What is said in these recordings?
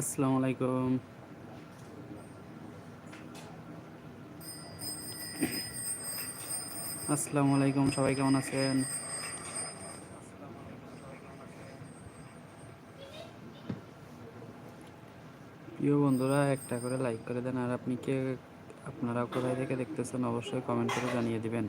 আসসালামু আলাইকুম। আসসালামু আলাইকুম, সবাই কেমন আছেন? প্রিয় বন্ধুরা, একটা করে লাইক করে দেন, আর আপনি কে আপনারা কোথায় থেকে দেখতেছেন, অবশ্যই কমেন্ট করে জানিয়ে দিবেন।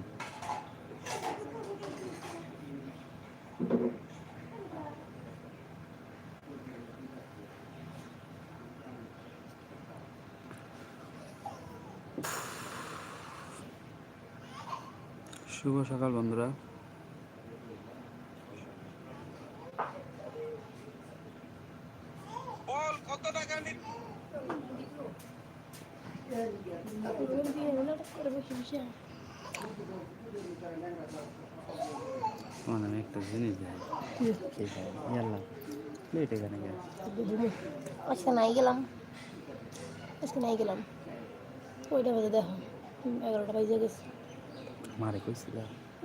শুভ সকাল বন্ধুরা। বল কত টাকা নি মানে একটা জিনিস আজকে নাই গেলাম। আজকে নাই গেলাম। ওইটা বাজে দেখো? এগারোটা বাজে গেছে। মারে কইছিল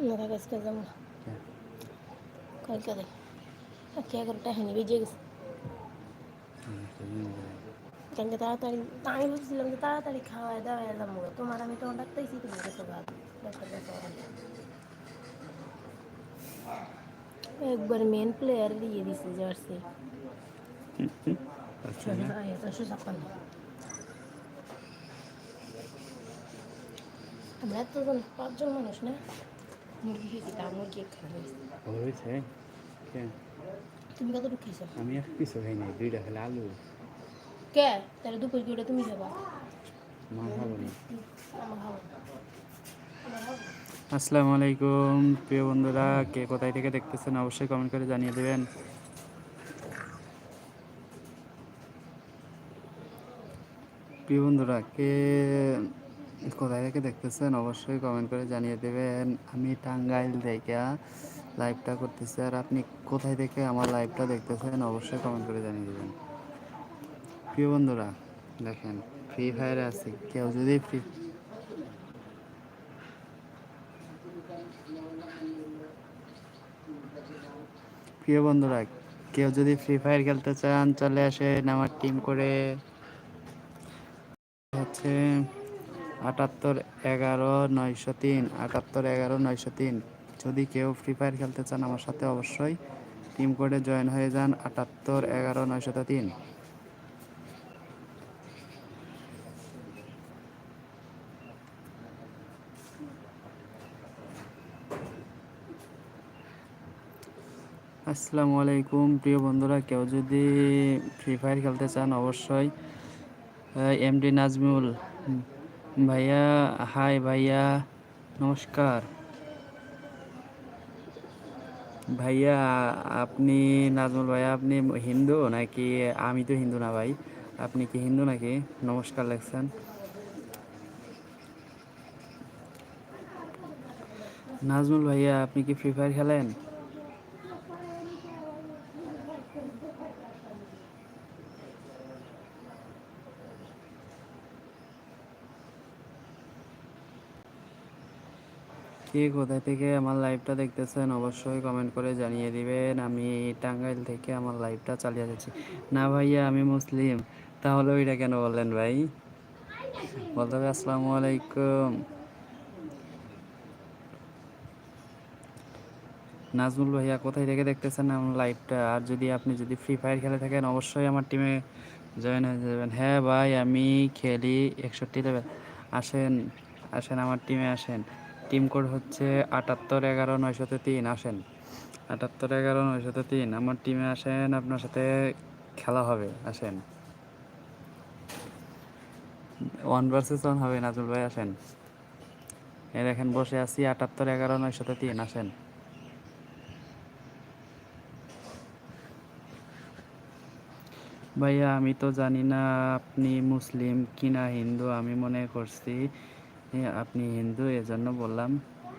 না থাকে আজকে যাব না হ্যাঁ। কালকে দেখ আজকে এগারোটা হয়নি বেজে গেছে আমি একটা জিনিস যাই কালকে তাড়াতাড়ি আমি বলছিলাম যে তাড়াতাড়ি খাওয়া দাওয়া এলাম গো। তোমার আমি তোমার ডাকতেছি তুমি গেছো ভাত ডাক্তার কাছে একবার মেন প্লেয়ার দিয়ে দিছে জার্সি আচ্ছা না একশো ছাপ্পান্ন আমরা এতজন পাঁচজন মানুষ না? মুরগি খেয়েছি তা মুরগি কে? তুমি কতটুকু খেয়েছো আমি এক পিসও খাই নাই দুইটা খেলে আলু। কে? তাহলে দুপুর কি ওটা তুমি খাবা? মা না। খাব আসসালামু আলাইকুম প্রিয় বন্ধুরা কে কোথায় থেকে দেখতেছেন অবশ্যই কমেন্ট করে জানিয়ে দেবেন। প্রিয় বন্ধুরা কে কোথায় থেকে দেখতেছেন, অবশ্যই কমেন্ট করে জানিয়ে দেবেন। আমি টাঙ্গাইল থেকে লাইভটা করতেছি, আর আপনি কোথায় থেকে আমার লাইভটা দেখতেছেন, অবশ্যই কমেন্ট করে জানিয়ে দেবেন। প্রিয় বন্ধুরা, দেখেন ফ্রি ফায়ারে আছি। কেউ যদি ফ্রি প্রিয় বন্ধুরা, কেউ যদি ফ্রি ফায়ার খেলতে চান, চলে আসেন আমার টিম করে। হচ্ছে আটাত্তর এগারো নয়শো তিন, আটাত্তর এগারো নয়শো তিন। যদি কেউ ফ্রি ফায়ার খেলতে চান আমার সাথে অবশ্যই টিম কোডে জয়েন হয়ে যান আটাত্তর এগারো নয়শত তিন। আসসালামু আলাইকুম। প্রিয় বন্ধুরা, কেউ যদি ফ্রি ফায়ার খেলতে চান অবশ্যই এমডি নাজমুল ভাইয়া, হাই ভাইয়া, নমস্কার। ভাইয়া, আপনি নাজমুল ভাইয়া, আপনি হিন্দু নাকি? আমি তো হিন্দু না ভাই। আপনি কি হিন্দু নাকি? নমস্কার লেখছেন। নাজমুল ভাইয়া, আপনি কি ফ্রি ফায়ার খেলেন? কোথা থেকে আমার লাইভটা দেখতেছেন অবশ্যই কমেন্ট করে জানিয়ে দিবেন। আমি টাঙ্গাইল থেকে আমার লাইভটা চালিয়ে যাচ্ছি। না ভাইয়া, আমি মুসলিম। তাহলে ওইটা কেন বললেন ভাই? বলতে হবে আসসালামু আলাইকুম। নাজমুল ভাইয়া, কোথায় থেকে দেখতেছেন আমার লাইভটা আর যদি আপনি যদি ফ্রি ফায়ার খেলে থাকেন, অবশ্যই আমার টিমে জয়েন হয়ে যাবেন। হ্যাঁ ভাই, আমি খেলি একষট্টি লেভেল আসেন আসেন, আমার টিমে আসেন। স্কিম কোড হচ্ছে আটাত্তর এগারো নয়শত তিন, আসেন। আটাত্তর এগারো নয়শত তিন, আমার টিমে আসেন, আপনার সাথে খেলা হবে, আসেন। ওয়ান ভার্সেস ওয়ান হবে নাজুল ভাই, আসেন। এ দেখেন, বসে আছি, আটাত্তর এগারো নয়শত তিন, আসেন। ভাইয়া, আমি তো জানি না আপনি মুসলিম কিনা হিন্দু, আমি মনে করছি এ, আপনি হিন্দু এজন্য বললাম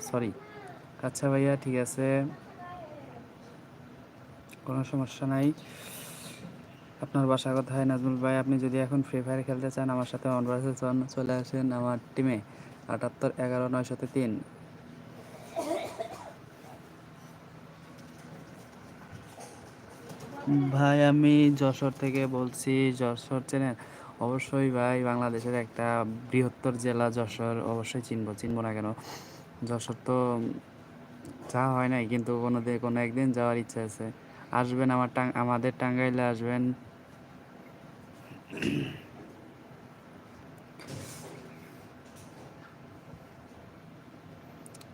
সরি আচ্ছা ভাইয়া ঠিক আছে। কোনো সমস্যা নাই। আপনার বাসা কোথায় নাজমুল ভাই? আপনি যদি এখন ফ্রি ফায়ার খেলতে চান আমার সাথে অনভার্সে চলে আসেন আমার টিমে আটাত্তর এগারো নয়শতে তিন। ভাই আমি যশোর থেকে বলছি যশোর চেনেন? অবশ্যই ভাই, বাংলাদেশের একটা বৃহত্তর জেলা যশোর অবশ্যই চিনবো চিনবো না কেন? যশোর তো যা হয় নাই, কিন্তু কোনো দিন কোনো একদিন যাওয়ার ইচ্ছা আছে। আসবেন আমার টাং, আমাদের টাঙ্গাইলে আসবেন।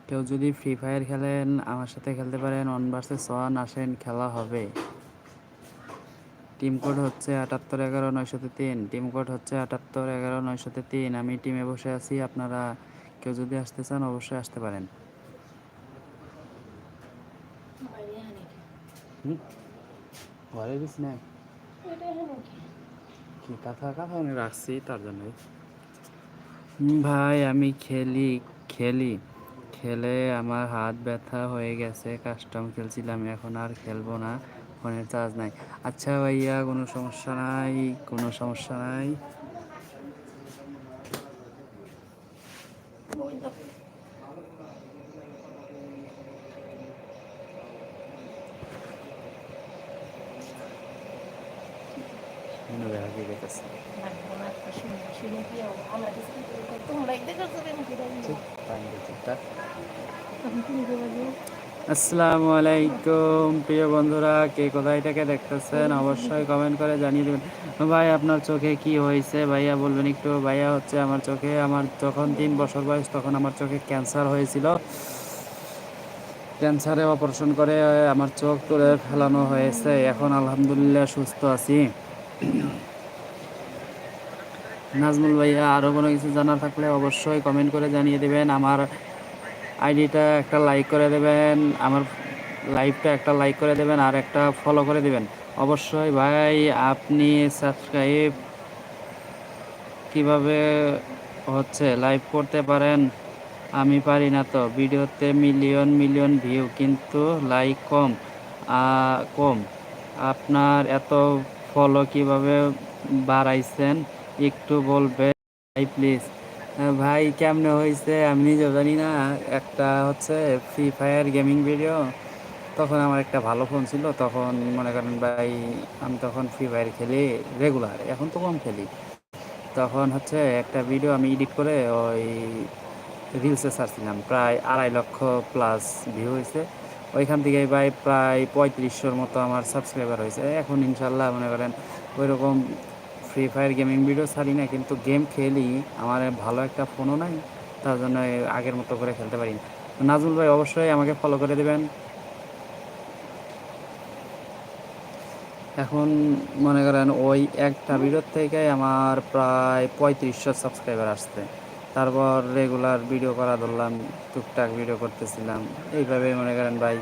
কেউ যদি ফ্রি ফায়ার খেলেন, আমার সাথে খেলতে পারেন ওয়ান ভার্সেস ওয়ান আসেন, খেলা হবে। টিম কোড হচ্ছে আটাত্তর এগারো নয়শতে তিন, টিম কোড হচ্ছে আটাত্তর এগারো নয়শতে তিন। আমি টিমে বসে আছি, আপনারা কেউ যদি আসতে চান অবশ্যই আসতে পারেন। ঘরে দিস রাখছি তার জন্যই। ভাই, আমি খেলি খেলি। খেলে আমার হাত ব্যথা হয়ে গেছে, কাস্টম খেলছিলাম, এখন আর খেলব না। ফোনের চার্জ নাই। আচ্ছা ভাইয়া কোনো সমস্যা নাই কোনো সমস্যা নাই মনে হয় আগে গেছে আসসালামু আলাইকুম। প্রিয় বন্ধুরা, কে কোথায় থেকে দেখতেছেন অবশ্যই কমেন্ট করে জানিয়ে দেবেন। ভাই, আপনার চোখে কি হয়েছে? ভাইয়া বলবেন একটু। ভাইয়া হচ্ছে আমার চোখে, আমার যখন তিন বছর বয়স তখন আমার চোখে ক্যান্সার হয়েছিল। ক্যান্সারে অপারেশন করে, আমার চোখ তুলে ফেলানো হয়েছে। এখন আলহামদুলিল্লাহ সুস্থ আছি। নাজমুল ভাইয়া আরও কোনো কিছু জানার থাকলে অবশ্যই কমেন্ট করে জানিয়ে দেবেন। আমার আইডিটা একটা লাইক করে দেবেন, আমার লাইভটা একটা লাইক করে দেবেন আর একটা ফলো করে দেবেন। অবশ্যই ভাই, আপনি সাবস্ক্রাইব কীভাবে হচ্ছে লাইভ করতে পারেন, আমি পারি না তো। ভিডিওতে মিলিয়ন মিলিয়ন ভিউ কিন্তু লাইক কম কম। আপনার এত ফলো কীভাবে বাড়াইছেন, একটু বলবেন, ভাই প্লিজ ভাই, কেমনে হয়েছে আমি নিজেও জানি না। একটা হচ্ছে ফ্রি ফায়ার গেমিং ভিডিও তখন আমার একটা ভালো ফোন ছিল। তখন মনে করেন ভাই, আমি তখন ফ্রি ফায়ার খেলি রেগুলার এখন তো কম খেলি। তখন হচ্ছে একটা ভিডিও আমি এডিট করে ওই রিলসে ছাড়ছিলাম। প্রায় আড়াই লক্ষ প্লাস ভিউ হয়েছে ওইখান থেকে ভাই, প্রায় পঁয়ত্রিশশোর মতো আমার সাবস্ক্রাইবার হয়েছে এখন ইনশাল্লাহ মনে করেন ওইরকম ফ্রি ফায়ার গেমিং ভিডিও ছাড়ি না, কিন্তু গেম খেলি, আমার ভালো একটা ফোনও নাই, তার জন্য আগের মতো করে খেলতে পারি নাজমুল ভাই, অবশ্যই আমাকে ফলো করে দেবেন। এখন মনে করেন ওই একটা ভিডিওর থেকে আমার প্রায় পঁয়ত্রিশশো সাবস্ক্রাইবার আসছে। তারপর রেগুলার ভিডিও করা ধরলাম, টুকটাক ভিডিও করতেছিলাম। এইভাবে মনে করেন ভাই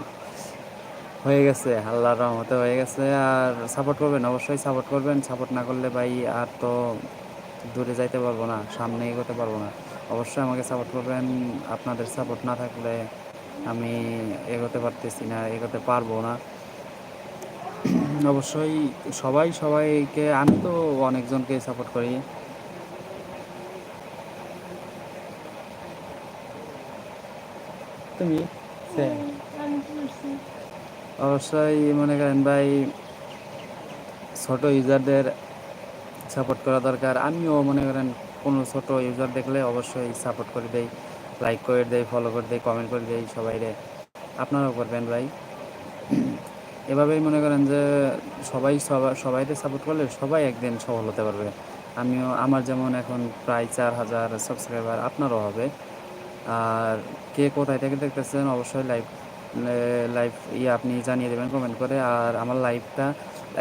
হয়ে গেছে, আল্লাহর রহমতে হয়ে গেছে। আর সাপোর্ট করবেন, অবশ্যই সাপোর্ট করবেন। সাপোর্ট না করলে ভাই আর তো দূরে যাইতে পারব না, সামনে এগোতে পারব না। অবশ্যই আমাকে সাপোর্ট করবেন। আপনাদের সাপোর্ট না থাকলে আমি এগোতে পারতেছি না, এগোতে পারব না। অবশ্যই সবাই সবাইকে, আমি তো অনেকজনকে সাপোর্ট করি। তুমি? Same. অবশ্যই মনে করেন ভাই, ছোট ইউজারদের সাপোর্ট করা দরকার। আমিও মনে করেন কোনো ছোট ইউজার দেখলে অবশ্যই সাপোর্ট করে দেই লাইক করে দেই ফলো করে দেই কমেন্ট করে দেই সবাইরে। আপনারাও করবেন ভাই। এভাবেই মনে করেন যে সবাই সবাই সবাইকে সাপোর্ট করলে সবাই একদিন সফল হতে পারবে। আমিও, আমার যেমন এখন প্রায় চার হাজার সাবস্ক্রাইবার আপনারও হবে। আর কে কোথায় থেকে দেখতেছেন অবশ্যই লাইভ লাইভ ইয়ে আপনি জানিয়ে দেবেন কমেন্ট করে, আর আমার লাইভটা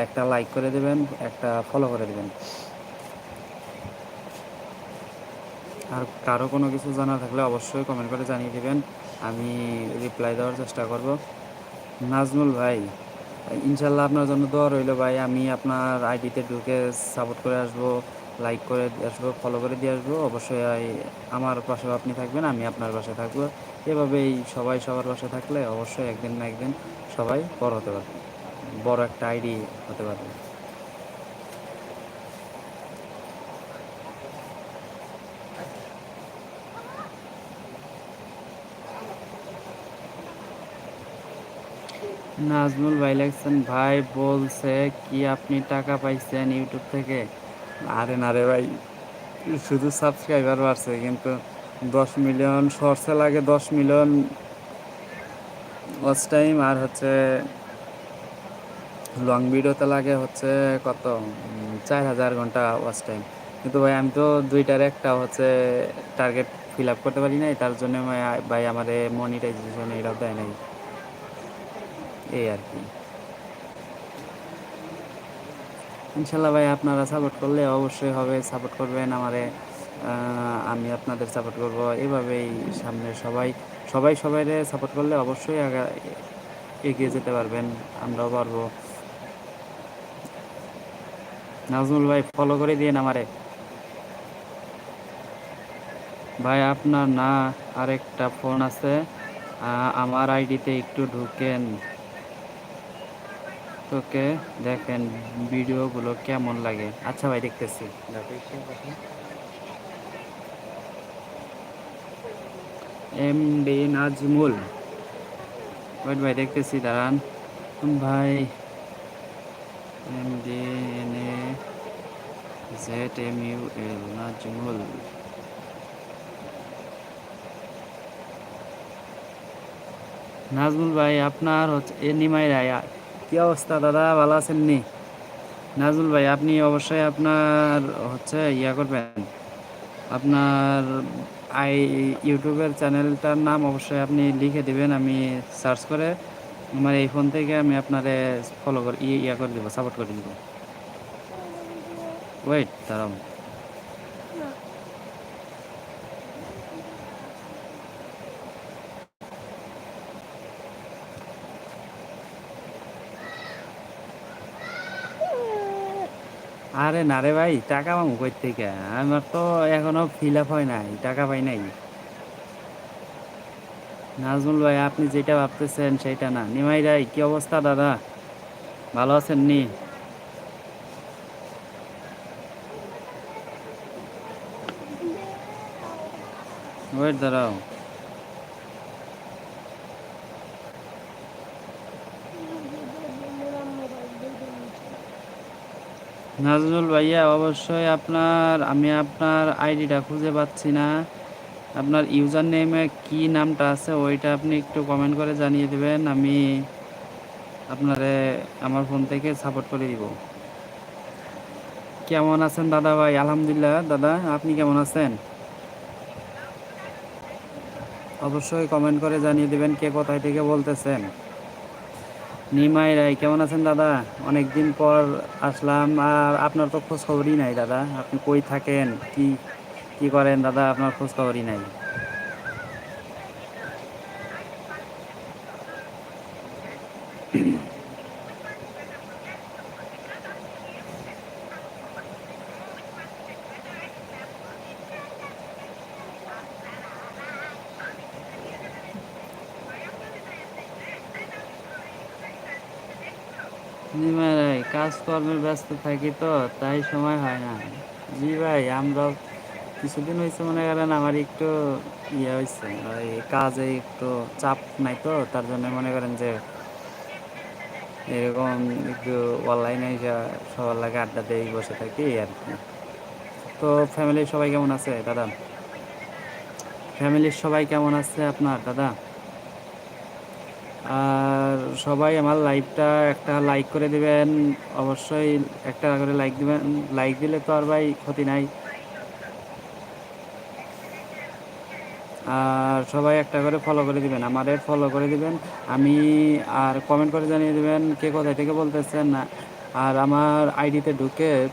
একটা লাইক করে দেবেন, একটা ফলো করে দেবেন। আর কারও কোনো কিছু জানা থাকলে অবশ্যই কমেন্ট করে জানিয়ে দেবেন, আমি রিপ্লাই দেওয়ার চেষ্টা করব। নাজমুল ভাই ইনশাল্লাহ আপনার জন্য দোয়া রইল ভাই, আমি আপনার আইডিতে ঢুকে সাপোর্ট করে আসব। লাইক করে আসব ফলো করে দিয়ে আসব। অবশ্যই আমার পাশেও আপনি থাকবেন, আমি আপনার পাশে থাকব। এভাবেই সবাই সবার পাশে থাকলে অবশ্যই একদিন না একদিন সবাই বড় হতে পারবে। বড় একটা আইডি হতে পারবে। নাজমুল ভাই লেখছেন, ভাই বলছে কি আপনি টাকা পাইছেন ইউটিউব থেকে? আরে না রে ভাই, শুধু সাবস্ক্রাইবার বাড়ছে, কিন্তু দশ মিলিয়ন শর্টসে লাগে দশ মিলিয়ন ওয়াচ টাইম আর হচ্ছে লং ভিডিওতে লাগে হচ্ছে কত? চার হাজার ঘণ্টা ওয়াচ টাইম কিন্তু ভাই, আমি তো দুইটার একটা হচ্ছে টার্গেট ফিল আপ করতে পারি নাই, তার জন্য ভাই- আমার মনিটাইজেশন এটাও দেয় নাই। এই আর কি। ইনশাল্লাহ ভাই, আপনারা সাপোর্ট করলে অবশ্যই হবে। সাপোর্ট করবেন আমারে। আমি আপনাদের সাপোর্ট করব। এভাবেই সামনে সবাই সবাই সবাইরে সাপোর্ট করলে অবশ্যই এগিয়ে যেতে পারবেন। আমরাও পারব। নাজমুল ভাই ফলো করে দিন আমারে। ভাই, আপনার না আরেকটা ফোন আছে। আমার আইডিতে একটু ঢুকেন। তোকে দেখেন ভিডিওগুলো কেমন লাগে। আচ্ছা ভাই, দেখতেছি। M D Nazmul. ভাই, দেখতেছি, দাঁড়ান। ভাই, M D N A Z M U L, Nazmul. Nazmul ভাই, আপনার হচ্ছে এ নিমাই রায় কি অবস্থা, দাদা? ভালো আছেন নি? নাজমুল ভাই, আপনি অবশ্যই আপনার হচ্ছে ইয়া করবেন। আপনার আই, ইউটিউবের চ্যানেলটার নাম অবশ্যই আপনি লিখে দিবেন, আমি সার্চ করে আমার এই ফোন থেকে আমি আপনারে ফলো করে ইয়া করে দেবো সাপোর্ট করে দিব। ওয়েট, দাঁড়াও। আরে না রে ভাই, টাকা পাবো কই থেকে? আমার তো এখনও ফিল আপ হয় নাই, টাকা পাই নাই। নাজমুল ভাই, আপনি যেটা ভাবতেছেন সেটা না। নিমাই রাই কি অবস্থা দাদা? ভালো আছেন নি? ওয়েট দাঁড়াও। নাজমুল ভাইয়া, অবশ্যই আপনার, আমি আপনার আইডিটা খুঁজে পাচ্ছি না। আপনার ইউজার নেমে কি নামটা আছে ওইটা আপনি একটু কমেন্ট করে জানিয়ে দেবেন, আমি আপনারে আমার ফোন থেকে সাপোর্ট করে দিব। কেমন আছেন দাদা ভাই? আলহামদুলিল্লাহ, দাদা, আপনি কেমন আছেন? অবশ্যই কমেন্ট করে জানিয়ে দেবেন কে কোথায় থেকে বলতেছেন। নিমাই রায়, কেমন আছেন দাদা? অনেকদিন পর আসলাম, আর আপনার তো খোঁজ খবরই নাই দাদা। আপনি কই থাকেন? কি কি করেন দাদা? আপনার খোঁজ খবরই নাই নিমাই রায় কাজকর্মের ব্যস্ত থাকি তো, তাই সময় হয় না। জি ভাই আমরাও কিছুদিন হয়েছে মনে করেন আমার একটু ইয়ে হয়েছে কাজে একটু চাপ নাই তো, তার জন্য মনে করেন যে এরকম একটু অনলাইনে সবার লাগে আড্ডা দিয়ে বসে থাকি আর কি। তো ফ্যামিলির সবাই কেমন আছে, দাদা? ফ্যামিলির সবাই কেমন আছে আপনার, দাদা? আর সবাই আমার লাইভটা একটা লাইক করে দিবেন। অবশ্যই একটা করে লাইক দিবেন। লাইক দিলে তো আর ভাই ক্ষতি নাই। আর সবাই একটা করে ফলো করে দিবেন। আমাদের ফলো করে দিবেন। আমি আর কমেন্ট করে জানিয়ে দিবেন কে কোথায় থেকে বলতেছেন না। আর আমার আইডিতে ঢুকে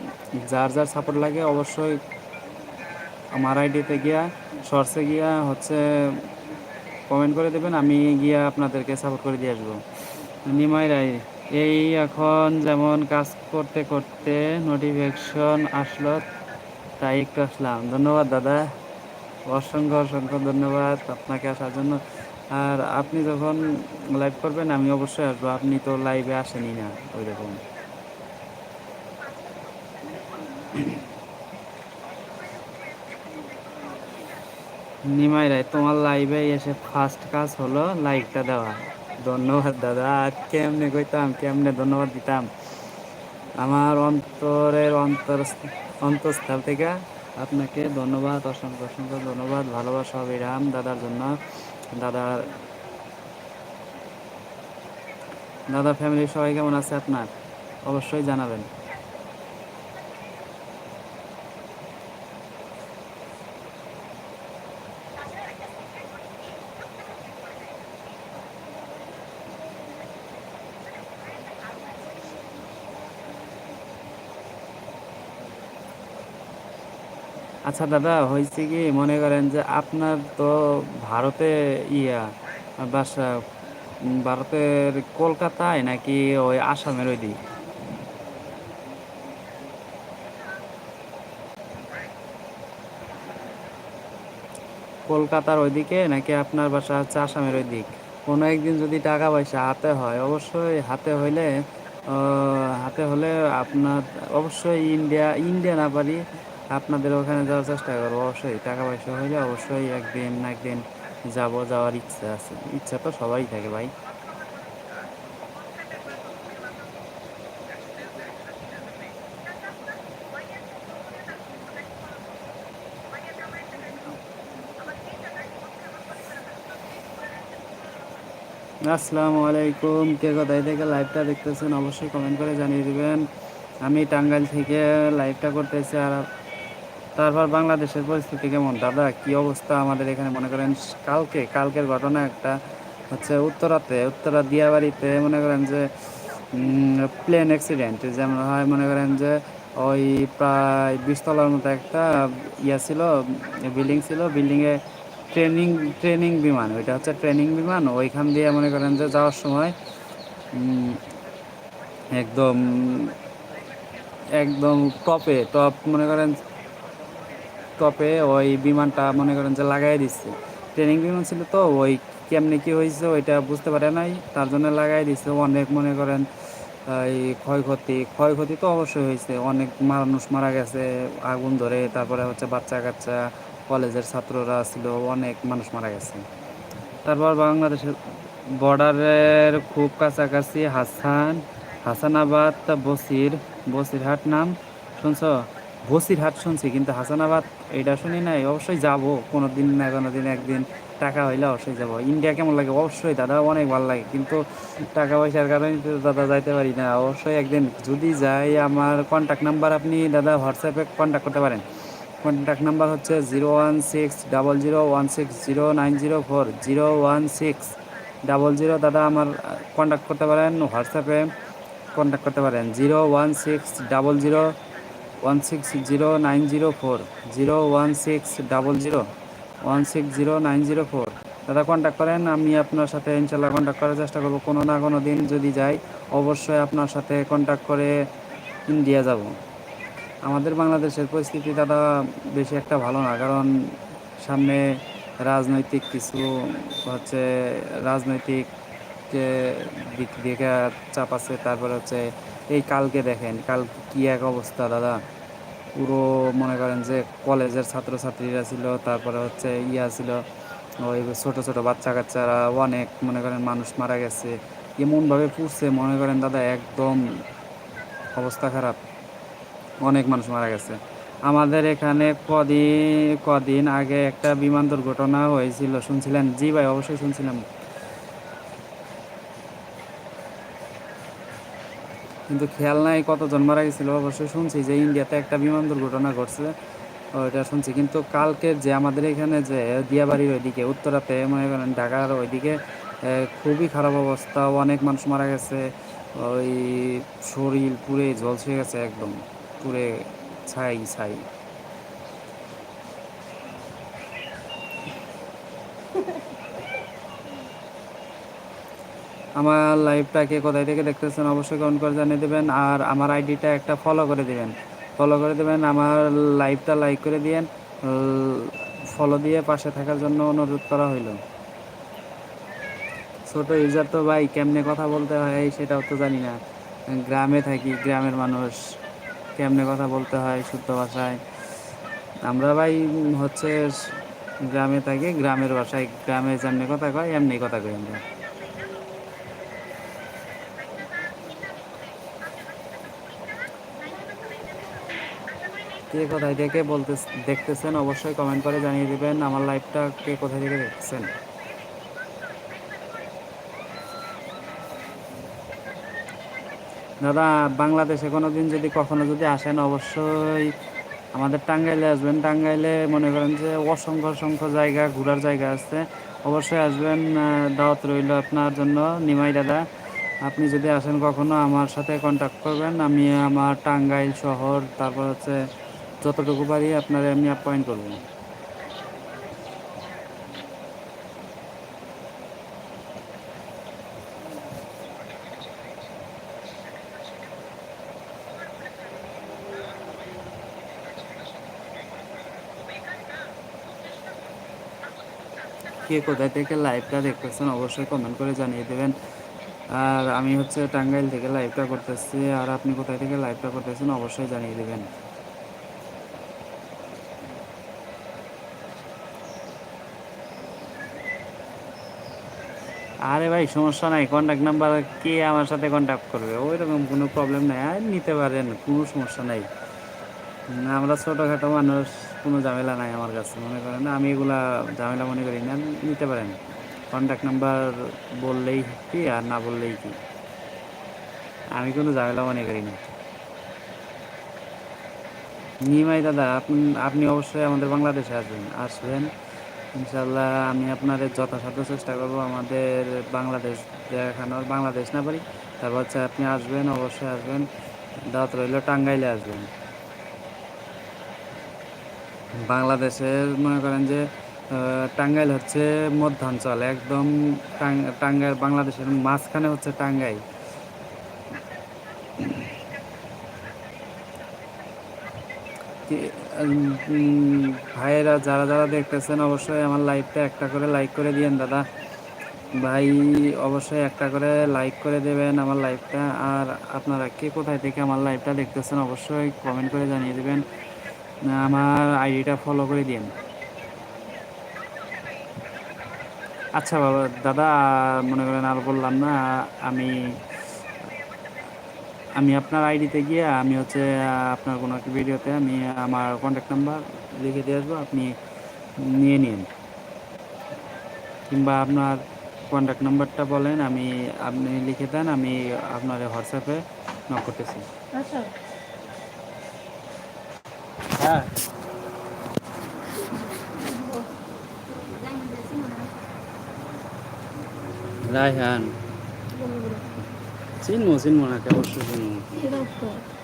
যার যার সাপোর্ট লাগে অবশ্যই আমার আইডিতে গিয়া শর্টসে গিয়া হচ্ছে কমেন্ট করে দেবেন, আমি গিয়া আপনাদেরকে সাপোর্ট করে দিয়ে আসব। নিমাই রায় এই এখন যেমন কাজ করতে করতে নোটিফিকেশন আসলো, তাই একটু আসলাম। ধন্যবাদ দাদা, অসংখ্য অসংখ্য ধন্যবাদ আপনাকে আসার জন্য। আর আপনি যখন লাইভ করবেন, আমি অবশ্যই আসব, আপনি তো লাইভে আসেনি না, ওই রকম। নিমাই রায় তোমার লাইভে এসে ফার্স্ট কাজ হলো লাইকটা দেওয়া। ধন্যবাদ, দাদা। আর কেমনে কইতাম, কেমনে ধন্যবাদ দিতাম? আমার অন্তরের অন্তর অন্তঃস্থল থেকে আপনাকে ধন্যবাদ, অসংখ্য অসংখ্য ধন্যবাদ, ভালোবাসা, বিরাম দাদার জন্য। দাদার দাদা ফ্যামিলির সবাই কেমন আছে আপনার? অবশ্যই জানাবেন। আচ্ছা দাদা, হয়েছে কি? মনে করেন যে আপনার তো ভারতে ইয়া, বাসা ভারতের কলকাতায় নাকি ওই আসামের ওই দিক কলকাতার ওইদিকে নাকি আপনার বাসা হচ্ছে আসামের ওই দিক কোনো একদিন যদি টাকা পয়সা হাতে হয়, অবশ্যই হাতে হইলে হাতে হলে আপনার, অবশ্যই ইন্ডিয়া ইন্ডিয়া না পারি আপনাদের ওখানে যাওয়ার চেষ্টা করব, অবশ্যই। টাকা পয়সা হইলে অবশ্যই একদিন না একদিন যাব, যাওয়ার ইচ্ছা আছে। ইচ্ছা তো সবাই থাকে ভাই। আসসালামু আলাইকুম। কে কোথায় থেকে লাইভটা দেখতেছেন, অবশ্যই কমেন্ট করে জানিয়ে দিবেন। আমি টাঙ্গাইল থেকে লাইভটা করতেছি আর তারপর বাংলাদেশের পরিস্থিতি কেমন? দাদা, কি অবস্থা আমাদের এখানে? মনে করেন কালকে, কালকের ঘটনা একটা হচ্ছে উত্তরাতে, উত্তরা দিয়াবাড়িতে মনে করেন যে প্লেন অ্যাক্সিডেন্ট যেমন হয় মনে করেন যে, ওই প্রায় বিশতলার মতো একটা ইয়া ছিল বিল্ডিং ছিল। বিল্ডিংয়ে ট্রেনিং ট্রেনিং বিমান, ওইটা হচ্ছে ট্রেনিং বিমান। ওইখান দিয়ে মনে করেন যে যাওয়ার সময় একদম একদম টপে টপ মনে করেন টপে ওই বিমানটা মনে করেন যে লাগাই দিচ্ছে ট্রেনিং বিমান ছিল তো, ওই কেমনি কি হয়েছে ওইটা বুঝতে পারে নাই, তার জন্য লাগাই দিচ্ছে অনেক মনে করেন এই ক্ষয়ক্ষতি ক্ষয়ক্ষতি তো অবশ্যই হয়েছে অনেক মানুষ মারা গেছে, আগুন ধরে, তারপরে হচ্ছে বাচ্চা কাচ্চা কলেজের ছাত্ররা ছিল, অনেক মানুষ মারা গেছে। তারপর বাংলাদেশের বর্ডারের খুব কাছাকাছি হাসান, হাসানাবাদ, বসির, বসিরহাট নাম, শুনছো? বসিরহাট শুনছি, কিন্তু হাসানাবাদ এটা শুনি নাই, অবশ্যই যাব কোনো দিন না কোনো দিন একদিন টাকা হইলে অবশ্যই যাব। ইন্ডিয়া কেমন লাগে? অবশ্যই দাদা, অনেক ভালো লাগে, কিন্তু টাকা পয়সার কারণে তো দাদা যাইতে পারি না। অবশ্যই একদিন যদি যাই, আমার কন্ট্যাক্ট নাম্বার আপনি দাদা হোয়াটসঅ্যাপে কন্ট্যাক্ট করতে পারেন। কন্ট্যাক্ট নাম্বার হচ্ছে zero one six double zero one six zero nine zero four, zero one six double zero দাদা আমার কন্ট্যাক্ট করতে পারেন হোয়াটসঅ্যাপে কন্ট্যাক্ট করতে পারেন, zero one six double zero one six zero nine zero four zero one six double zero one six zero nine zero four দাদা contact করেন, আমি আপনার সাথে ইনশাল্লাহ কন্ট্যাক্ট করার চেষ্টা করব। কোনো না কোনো দিন যদি যাই, অবশ্যই আপনার সাথে কন্ট্যাক্ট করে ইন্ডিয়া যাব। আমাদের বাংলাদেশের পরিস্থিতি দাদা, বেশি একটা ভালো না, কারণ সামনে রাজনৈতিক কিছু হচ্ছে, রাজনৈতিক যে দিক থেকে চাপ আছে, তারপর হচ্ছে এই কালকে দেখেন, কাল কি এক অবস্থা দাদা। পুরো মনে করেন যে কলেজের ছাত্রছাত্রীরা ছিল, তারপরে হচ্ছে ইয়া ছিল, ওই ছোট ছোট বাচ্চা কাচ্চারা অনেক মনে করেন মানুষ মারা গেছে। এমনভাবে পুড়ছে, মনে করেন দাদা একদম অবস্থা খারাপ। অনেক মানুষ মারা গেছে। আমাদের এখানে কদিন কদিন আগে একটা বিমান দুর্ঘটনা হয়েছিল, শুনছিলেন? জি ভাই, অবশ্যই শুনছিলাম। কিন্তু খেয়াল নাই কতজন মারা গেছিল অবশ্যই শুনছি যে ইন্ডিয়াতে একটা বিমান দুর্ঘটনা ঘটছে। ওইটা শুনছি, কিন্তু কালকের যে আমাদের এখানে যে দিয়াবাড়ির ওইদিকে, উত্তরাতে, মনে করেন ঢাকার ওইদিকে খুবই খারাপ অবস্থা, অনেক মানুষ মারা গেছে, ওই শরীর পুরে ঝলসে গেছে একদম, পুরে ছাই ছাই। আমার লাইভটাকে কোথায় থেকে দেখতেছেন অবশ্যই কমেন্ট করে জানিয়ে দেবেন। আর আমার আইডিটা একটা ফলো করে দেবেন। ফলো করে দেবেন, আমার লাইভটা লাইক করে দিয়েন। ফলো দিয়ে পাশে থাকার জন্য অনুরোধ করা হইল। ছোট ইউজার তো ভাই, কেমনে কথা বলতে হয় সেটাও তো জানি না। গ্রামে থাকি, গ্রামের মানুষ। কেমনে কথা বলতে হয় শুদ্ধ ভাষায়। আমরা ভাই হচ্ছে গ্রামে থাকি, গ্রামের ভাষায়। গ্রামে যেমনি কথা কয় এমনি কথা কই আমরা। কে কোথায় থেকে বলতে দেখতেছেন, অবশ্যই কমেন্ট করে জানিয়ে দিবেন আমার লাইভটা কে কোথায় থেকে দেখতেছেন। দাদা, বাংলাদেশে কোনো দিন যদি কখনো যদি আসেন, অবশ্যই আমাদের টাঙ্গাইলে আসবেন। টাঙ্গাইলে মনে করেন যে অসংখ্য অসংখ্য জায়গা, ঘোরার জায়গা আছে। অবশ্যই আসবেন দাওয়াত রইল আপনার জন্য। নিমাই দাদা, আপনি যদি আসেন কখনো আমার সাথে কন্ট্যাক্ট করবেন। আমি আমার টাঙ্গাইল শহর, তারপর হচ্ছে যতটুকু পারি আপনারা আমি অ্যাপয়েন্ট করব। কে কোথায় থেকে লাইভটা দেখতেছেন অবশ্যই কমেন্ট করে জানিয়ে দেবেন। আর আমি হচ্ছে টাঙ্গাইল থেকে লাইভটা করতেছি, আর আপনি কোথায় থেকে লাইভটা করতেছেন অবশ্যই জানিয়ে দেবেন। আরে ভাই, সমস্যা নাই কন্ট্যাক্ট নাম্বার কে আমার সাথে কন্ট্যাক্ট করবে? ওই রকম কোনো প্রবলেম নাই, আর নিতে পারেন, কোনো সমস্যা নাই। আমরা ছোটোখাটো মানুষ, কোনো ঝামেলা নাই আমার কাছে, মনে করেন আমি এগুলা ঝামেলা মনে করি না, নিতে পারেন। কন্ট্যাক্ট নাম্বার বললেই কি, আর না বললেই কি। আমি কোনো ঝামেলা মনে করি না। নিমাই দাদা, আপনি আপনি অবশ্যই আমাদের বাংলাদেশে আসবেন আসবেন। ইনশাল্লাহ আমি আপনাদের যথাসাধ্য চেষ্টা করব আমাদের বাংলাদেশ দেখানোর, বাংলাদেশ না পারি তারপর হচ্ছে আপনি আসবেন, অবশ্যই আসবেন। দাওয়াত রইল টাঙ্গাইলে আসবেন। বাংলাদেশের মনে করেন যে টাঙ্গাইল হচ্ছে মধ্যাঞ্চল, একদম টাঙ্গাইল, বাংলাদেশের মাঝখানে হচ্ছে টাঙ্গাইল। ভাইয়েরা যারা যারা দেখতেছেন, অবশ্যই আমার লাইভটা একটা করে লাইক করে দিয়েন, দাদা। ভাই, অবশ্যই একটা করে লাইক করে দেবেন আমার লাইভটা। আর আপনারা কে কোথায় থেকে আমার লাইভটা দেখতেছেন, অবশ্যই কমেন্ট করে জানিয়ে দেবেন। আমার আইডিটা ফলো করে দিন আচ্ছা বাবা, দাদা, মনে করেন আর বললাম না, আমি আমি আপনার আইডিতে গিয়ে আমি হচ্ছে আপনার কোনো একটা ভিডিওতে আমি আমার কন্ট্যাক্ট নাম্বার লিখে দিয়ে আসব আপনি নিয়ে নিন। কিংবা আপনার কন্ট্যাক্ট নাম্বারটা বলেন আমি আপনি লিখে দেন আমি আপনার হোয়াটসঅ্যাপে নক করতেছি। আচ্ছা। হ্যাঁ। রায়হান চিনবো চিনবো না কে অবশ্যই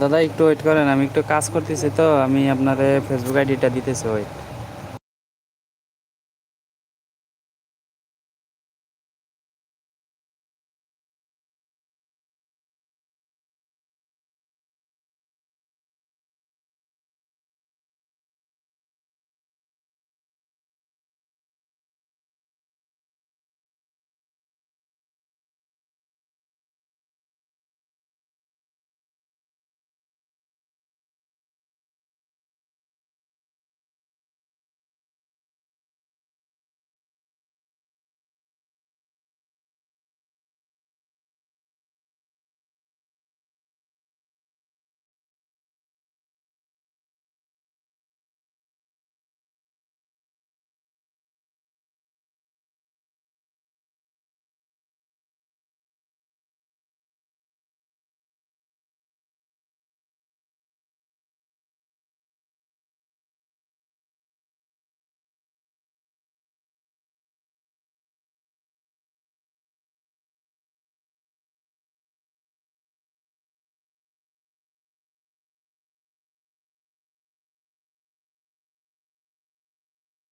দাদা, একটু ওয়েট করেন, আমি একটু কাজ করতেছি তো, আমি আপনার ফেসবুক আইডিটা দিতেছি ওয়েট